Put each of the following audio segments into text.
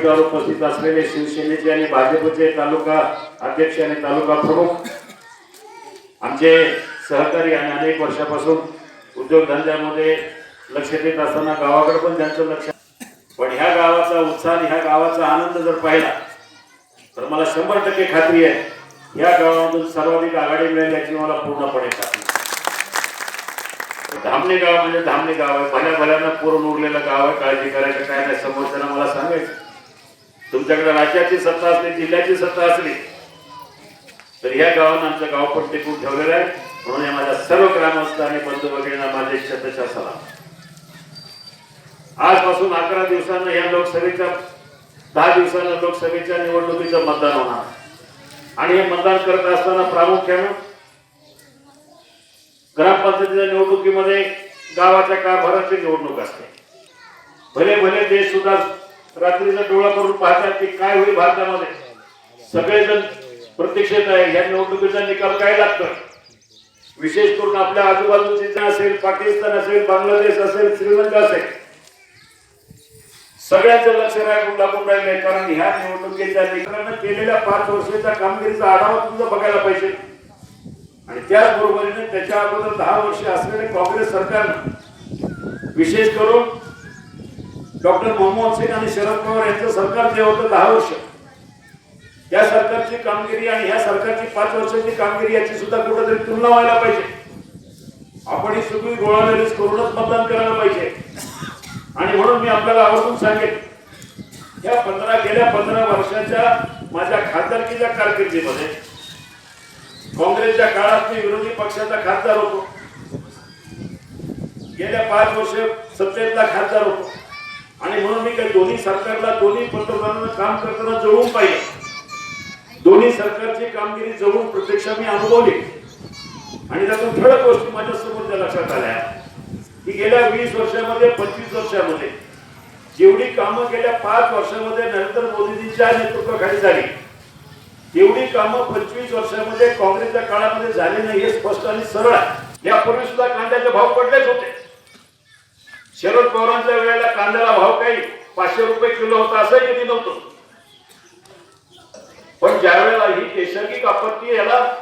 व्यासपीठावर उपस्थित असलेले शिवसेनेचे आणि भाजपचे तालुका अध्यक्ष आणि तालुका प्रमुख. आमचे सहकारी आणि अनेक वर्षापासून उद्योगधंद्यामध्ये लक्ष देत असताना गावाकडे पण त्यांचं लक्ष पण ह्या गावाचा उत्साह ह्या गावाचा आनंद जर पाहिला तर मला शंभर टक्के खात्री आहे या गावामधून सर्वाधिक आघाडी मिळेल याची मला पूर्णपणे खात्री धामणे गाव म्हणजे धामणे गाव आहे. भल्या भल्यानं पुरून उरलेलं गाव आहे. काळजी करायचं काय नाही. समोरच्याला मला सांगायचं. तुमच्याकडे राज्याची सत्ता असली जिल्ह्याची सत्ता असली तर ह्या गावानं आमचं गाव पण टिकून ठेवलेलं आहे. म्हणून या माझ्या सर्व ग्रामस्थ आणि बंधू भगिनींना माझे शतशा सलाम. आजपासून अकरा दिवसांना या लोकसभेच्या दहा दिवसांना लोकसभेच्या निवडणुकीचं मतदान होणार. आणि हे मतदान करत असताना प्रामुख्यानं ग्रामपंचायतीच्या निवडणुकीमध्ये गावाच्या कारभाराची निवडणूक असते. भले भले देश सुद्धा रात्रीचा डोळा करून पाहतात की काय होईल भारतामध्ये. सगळेजण प्रतीक्षेत आहे या निवडणुकीचा निकाल काय लागतो? विशेष करून आपल्या आजूबाजूचे असेल पाकिस्तान असेल बांगलादेश असेल श्रीलंका असेल. सगळ्यांचं लक्ष राखून लागून राहिले कारण ह्या निवडणुकीच्या निकालानं केलेल्या पाच वर्षाच्या कामगिरीचा आढावा तुमचा बघायला पाहिजे. आणि त्याचबरोबरीने त्याच्या अगोदर दहा वर्ष असलेले काँग्रेस सरकारनं विशेष करून डॉक्टर मनमोहन सिंग आणि शरद पवार यांचं सरकार जे होतं दहा वर्ष. या सरकारची कामगिरी आणि ह्या सरकारची पाच वर्षाची कामगिरी याची सुद्धा कुठेतरी तुलना व्हायला पाहिजे. आपण ही सगळी गोळाबेरीज करूनच मतदान करायला पाहिजे. आणि म्हणून मी आपल्याला आवर्जून सांगेन या पंधरा गेल्या पंधरा वर्षाच्या माझ्या खासदारकीच्या कारकिर्दीमध्ये काँग्रेसच्या काळात मी विरोधी पक्षाचा खासदार होतो. गेल्या पाच वर्ष सत्तेतला खासदार होतो. आणि म्हणून मी काय दोन्ही सरकारला दोन्ही पंतप्रधानांना काम करताना जवळून पाहिजे दोन्ही सरकारची कामगिरी जवळून प्रत्यक्ष मी अनुभवली. आणि त्यातून ठळक गोष्टी माझ्यासमोर लक्षात आल्या. की गेल्या वीस वर्षामध्ये पंचवीस वर्षामध्ये जेवढी कामं गेल्या पाच वर्षामध्ये नरेंद्र मोदीजींच्या नेतृत्वाखाली झाली तेवढी कामं पंचवीस वर्षामध्ये काँग्रेसच्या काळामध्ये झाली नाही हे स्पष्ट आणि सरळ आहे. यापूर्वी सुद्धा कांद्याचे भाव पडलेच होते. शरद पवारांच्या वेळेला कांद्याला भाव काही पाचशे रुपये किलो होता असंही कधी नव्हतं. पण ज्या वेळेला ही नैसर्गिक आपत्ती याला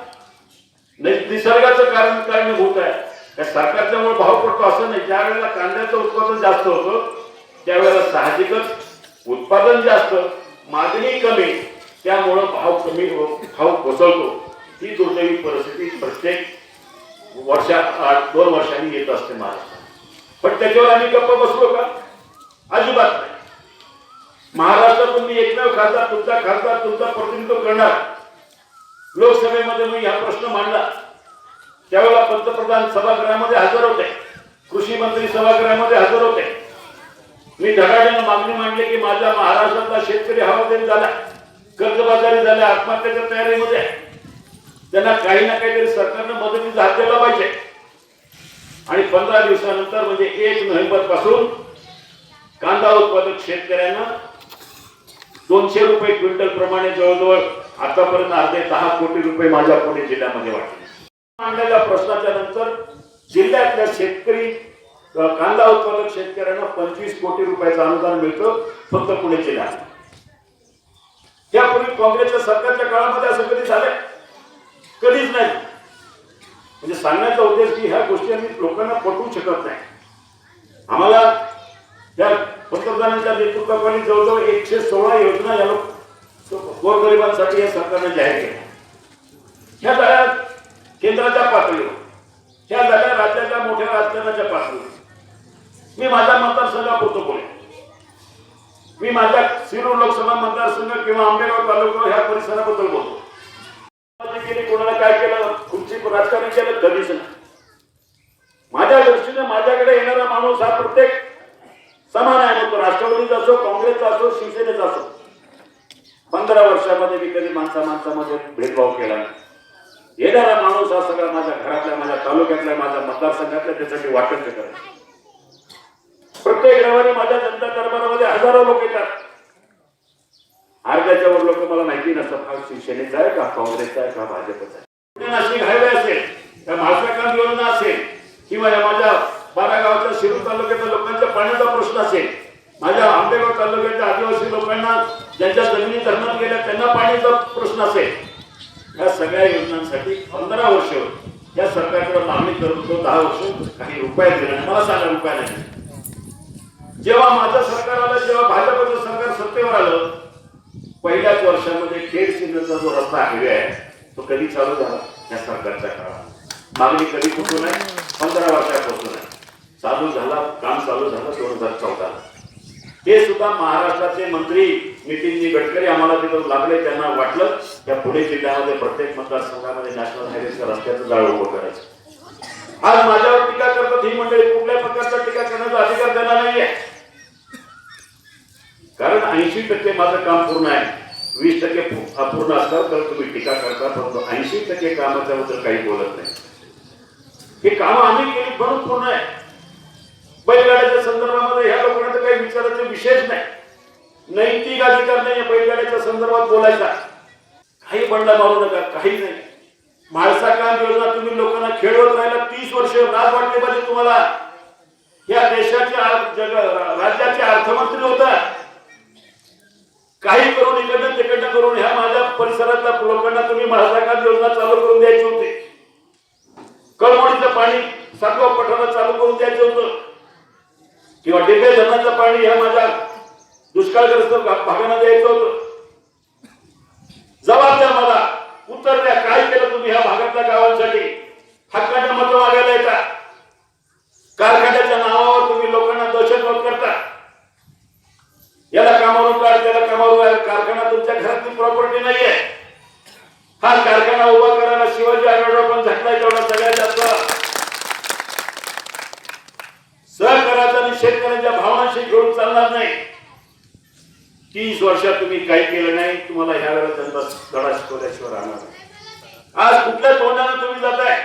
निसर्गाचं कारण कारणीभूत आहे. त्या सरकारच्यामुळे भाव पडतो असं नाही. ज्या वेळेला कांद्याचं उत्पादन जास्त होतं त्यावेळेला साहजिकच उत्पादन जास्त मागणी कमी त्यामुळं भाव कमी हो- भाव कोसळतो. ही दुर्दैवी परिस्थिती प्रत्येक वर्षा आठ- दोन वर्षांनी येत असते महाराष्ट्रात. पण त्याच्यावर आम्ही गप्प बसलो का? अजिबात नाही. महाराष्ट्रात तुम्ही एकमेव खासदार तुमचा खासदार तुमचा प्रतिनिधित्व करणार. लोकसभेमध्ये मी हा प्रश्न मांडला. त्यावेळेला पंतप्रधान सभागृहामध्ये हजर होते. कृषी मंत्री सभागृहामध्ये हजर होते. मी धडाडीनं मागणी मांडली की माझ्या महाराष्ट्रातला शेतकरी हवालदिल झाला. कर्जबाजारी झाल्या आत्महत्याच्या तयारीमध्ये आहे. त्यांना काही ना काहीतरी सरकारनं मदतीचा हात द्यायला पाहिजे. आणि पंधरा दिवसानंतर म्हणजे एक नोव्हेंबरपासून कांदा उत्पादक शेतकऱ्यांना दोनशे रुपये क्विंटल प्रमाणे जवळजवळ आतापर्यंत अर्धे दहा कोटी रुपये माझ्या पुणे जिल्ह्यामध्ये वाटले मांडलेल्या प्रश्नाच्या नंतर जिल्ह्यातल्या शेतकरी कांदा उत्पादक शेतकऱ्यांना पंचवीस कोटी रुपयाचं अनुदान मिळतं फक्त पुणे जिल्ह्यात. त्यापूर्वी काँग्रेसच्या सरकारच्या काळामध्ये असं कधी झालंय? कधीच नाही. म्हणजे सांगण्याचा उद्देश की ह्या गोष्टी आम्ही लोकांना पटवू शकत नाही. आम्हाला त्या पंतप्रधानांच्या नेतृत्वाखाली जवळजवळ एकशे सोळा योजना या लोक गोरगरिबांसाठी या सरकारने जाहीर केल्या. ह्या झाल्या केंद्राच्या पातळीवर. ह्या झाल्या राज्याच्या मोठ्या राजकारणाच्या पातळीवर. मी माझ्या मतदारसंघापुरतो बोले मी माझ्या शिरूर लोकसभा मतदारसंघ किंवा आंबेगाव तालुका ह्या परिसराबद्दल बोलतो. कोणाला काय केलं? खुर्ची राजकारण केलं? कधीच नाही. माझ्या दृष्टीने माझ्याकडे येणारा माणूस हा प्रत्येक समान आहे मग तो राष्ट्रवादीचा असो काँग्रेसचा असो शिवसेनेचा असो. पंधरा वर्षामध्ये मी कधी माणसा माणसामध्ये भेदभाव केला नाही. येणारा माणूस हा सगळा माझ्या घरातल्या माझ्या तालुक्यातल्या माझ्या मतदारसंघातल्या त्यासाठी वाटत करत. प्रत्येक रविवारी माझ्या जनता दरबारामध्ये हजारो लोक येतात. अर्ध्याच्या वर लोक मला माहिती नसतात हा शिवसेनेचा आहे का काँग्रेसचा आहे का भाजपचा आहे? नाशिक हायवे असेल त्या महात्मा योजना असेल किंवा या माझ्या बारा गावाच्या शिरूर तालुक्यातल्या लोकांच्या पाण्याचा प्रश्न असेल माझ्या आंबेगाव तालुक्याच्या आदिवासी लोकांना ज्यांच्या जमिनी धरणात गेल्या त्यांना पाण्याचा प्रश्न असेल. या सगळ्या योजनांसाठी पंधरा वर्ष या सरकारकडे मागणी करून तो दहा वर्ष काही उपाय दिले नाही. मला सांगा उपाय नाही. जेव्हा माझं सरकार आलं जेव्हा भाजपचं सरकार सत्तेवर आलं पहिल्याच वर्षामध्ये खेळ सिंधचा जो रस्ता हायवे आहे तो कधी चालू झाला? या सरकारच्या काळात. मागणी कधी कुठून आहे पंधरा वर्षापासून आहे चालू झाला काम चालू झालं दोन हजार चौदा. हे सुद्धा महाराष्ट्राचे मंत्री नितीनजी गडकरी आम्हाला तिथं लागले त्यांना वाटलं त्या पुणे जिल्ह्यामध्ये प्रत्येक मतदारसंघामध्ये नॅशनल हायवेच्या रस्त्याचं जाळ उभं करायचं. आज माझ्यावर टीका करतात ही मंडळी कुठल्या प्रकारचा टीका करण्याचा अधिकार त्यांना नाहीये. कारण ऐंशी टक्के माझं काम पूर्ण आहे. वीस टक्के अपूर्ण असतात तर तुम्ही टीका करता परंतु ऐंशी टक्के कामाच्या बद्दल काही बोलत नाही. हे काम आम्ही केली म्हणून पूर्ण आहे. बैलगाड्याच्या संदर्भामध्ये ह्या लोकांना तर काही विचारायचं विशेष नाही. नैतिक अधिकार नाही बैलगाड्याच्या संदर्भात बोलायचा. काही बंडा मारू नका काही नाही. म्हाळसा काम योजना तुम्ही लोकांना खेळवत राहिला तीस वर्ष लाज वाटली पाहिजे तुम्हाला. या देशाचे जग राज्याचे अर्थमंत्री होता. काही करून इकडनं तिकडनं करून ह्या माझ्या परिसरातल्या लोकांना तुम्ही म्हाळसा योजना चालू करून द्यायची होती. कळमोडीचं पाणी सातवा पठारात चालू करून द्यायचं होतं. किंवा डेबे धरणाचं पाणी ह्या माझ्या दुष्काळग्रस्त भागांना द्यायचं होतं. जबाब द्या मला उत्तर द्या काय केलं तुम्ही ह्या भागातल्या गावांसाठी? हक्काच्या मत मागायला येता. कारखान्याच्या नावावर तुम्ही लोकांना दहशतवाद करता. याला कामावरून काढ त्याला कामावरून कारखाना तुमच्या घरातली प्रॉपर्टी नाहीये. हा कारखाना उभा करायला शिवाजी आढळराव पण झटलाय तेवढा सगळ्यात जास्त. सहकाराचा आणि शेतकऱ्यांच्या भावनाशी घेऊन चालणार नाही. तीस वर्षात तुम्ही काही केलं नाही तुम्हाला ह्या वेळेला त्यांचा धडा शिकवल्याशिवाय राहणार नाही. आज कुठल्या तोंडाने तुम्ही जाताय?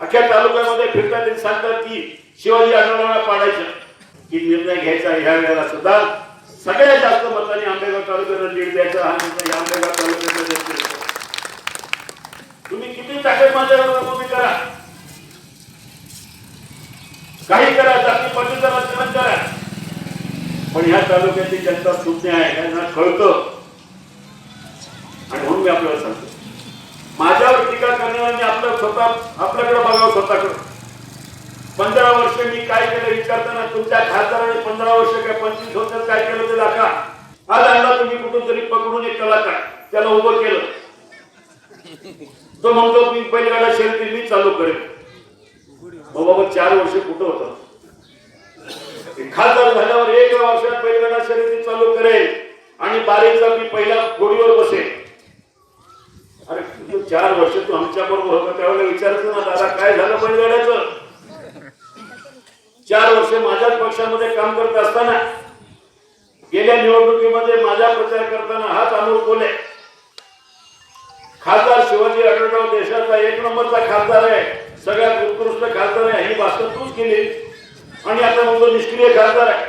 अख्ख्या तालुक्यामध्ये फिरतात ते सांगतात की शिवाजी आढळरावला पाडायचं. की निर्णय घ्यायचा ह्या वेळेला सुद्धा. सगळ्यात जास्त मतांनी आंबेगाव तालुक्याला लीड द्यायचा हा निर्णय आंबेगाव तालुक्याचा तुम्ही किती ताकद माझ्यावर उभी करा. काही करा जाती पाटीचं राजकारण करा. पण ह्या तालुक्याची जनता सुज्ञ आहे त्यांना कळतं. आणि म्हणून मी आपल्याला सांगतो. माझ्यावर टीका करणाऱ्यांनी आपलं स्वतः आपल्याकडे बघावं स्वतःकडे. पंधरा वर्ष मी काय केलं विचारताना तुमच्या खासदाराने पंधरा वर्ष काय पंचवीस वर्षात काय केलं ते दाखवा. आज आणला तुम्ही कुठून तरी पकडून एक कलाकार त्याला उभं केलं. तो म्हणतो मी बैलगाडा शर्यती मी चालू करेन. मग बाबा चार वर्ष कुठं होतं? खासदार झाल्यावर एक वर्षात पहिल्यांदा शर्यती चालू करेल आणि बारीचा मी पहिला गोडीवर बसेल अरे तू चार वर्ष तू आमच्या बरोबर होता त्यावेळेला विचारायचं ना दादा काय झालं बैलगाड्याचं? चार वर्ष माझ्याच पक्षामध्ये काम करत असताना गेल्या निवडणुकीमध्ये माझा प्रचार करताना हाच अनुभव बोले खासदार शिवाजी आढळराव देशाचा एक नंबरचा खासदार आहे सगळ्यात उत्कृष्ट खासदार आहे ही भाषण तूच केली. आणि आता मग निष्क्रिय खासदार आहे.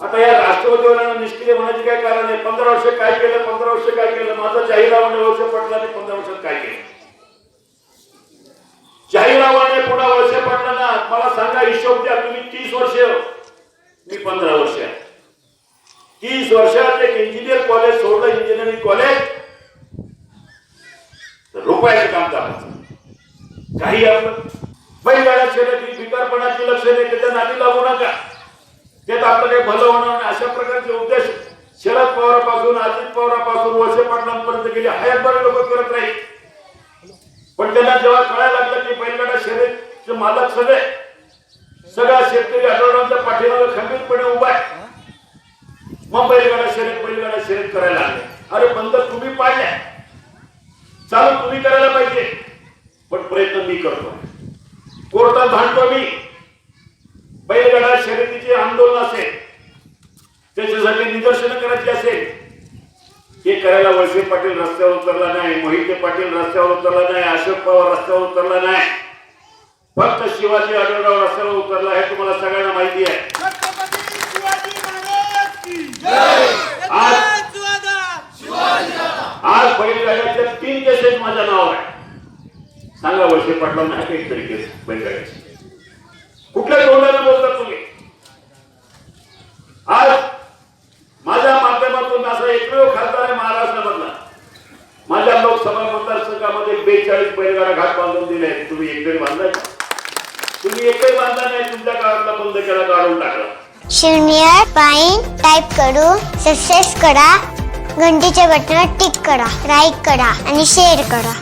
आता या राष्ट्रवादीवाल्यांना निष्क्रिय होण्याचे काय कारण आहे? पंधरा वर्ष काय केलं? पंधरा वर्ष काय केलं? माझा जाहीरनामाने वर्ष पटला पंधरा वर्षात काय केलं? जाहीरनामाने पटला मला सांगा हिशोब द्या तुम्ही तीस वर्ष हो. मी पंधरा वर्ष आहे. तीस वर्षात एक इंजिनियर कॉलेज सोडलं इंजिनिअरिंग कॉलेज तर रुपयाचं काम करायचं. काही आपलं बैलगाड्या शर्यती भिकारपणाची लक्ष नाही त्याच्या नादी लागू नका. त्यात आपलं काही भलं होणार नाही. अशा प्रकारचे उद्देश शरद पवारापासून अजित पवारापासून वर्ष पाटलांपर्यंत गेले. हयातभर लोक करत राहील. पण त्यांना जेव्हा कळायला लागलं की बैलगाडा ते मालक सगळे सगळा शेतकरी आठवड्यांच्या पाठीमागे खंबीरपणे उभा आहे. मग बैलगाडा शर्यत बैलगाडा शर्यत करायला लागले. अरे बंद तुम्ही पाडल्या चालू तुम्ही करायला पाहिजे. पण प्रयत्न मी करतो. कोर्टात भांडतो मी. बैलगाडा शर्यतीचे आंदोलन असेल त्याच्यासाठी निदर्शनं करायची असेल. हे करायला वळसे पाटील रस्त्यावर उतरला नाही मोहिते पाटील रस्त्यावर उतरला नाही अशोक पवार रस्त्यावर उतरला नाही. फक्त शिवाजी आढळराव रस्त्यावर उतरला हे तुम्हाला सगळ्यांना माहिती आहे. आज- आज बैलगाड्याच्या तीन केसेस माझ्या नावावर आहे सांगा वळसे पाटलांना आहे काही तरी केस बैलगाड्याची कुठल्या तोंडाने बोलता तुम्ही? आज माझ्या माध्यमातून असा एकमेव खासदार आहे महाराष्ट्रामधला. माझ्या लोकसभा मतदारसंघामध्ये बेचाळीस बैलगाडा घाट बांधून दिले तुम्ही एकतरी बांधलाय? तुम्ही एकही नाही तुमच्या काळातला बंद केला काढून टाकला. शून्य पाईन टाईप करू सक्सेस करा घंटीचे बटन टिक करा लाईक करा आणि शेअर करा.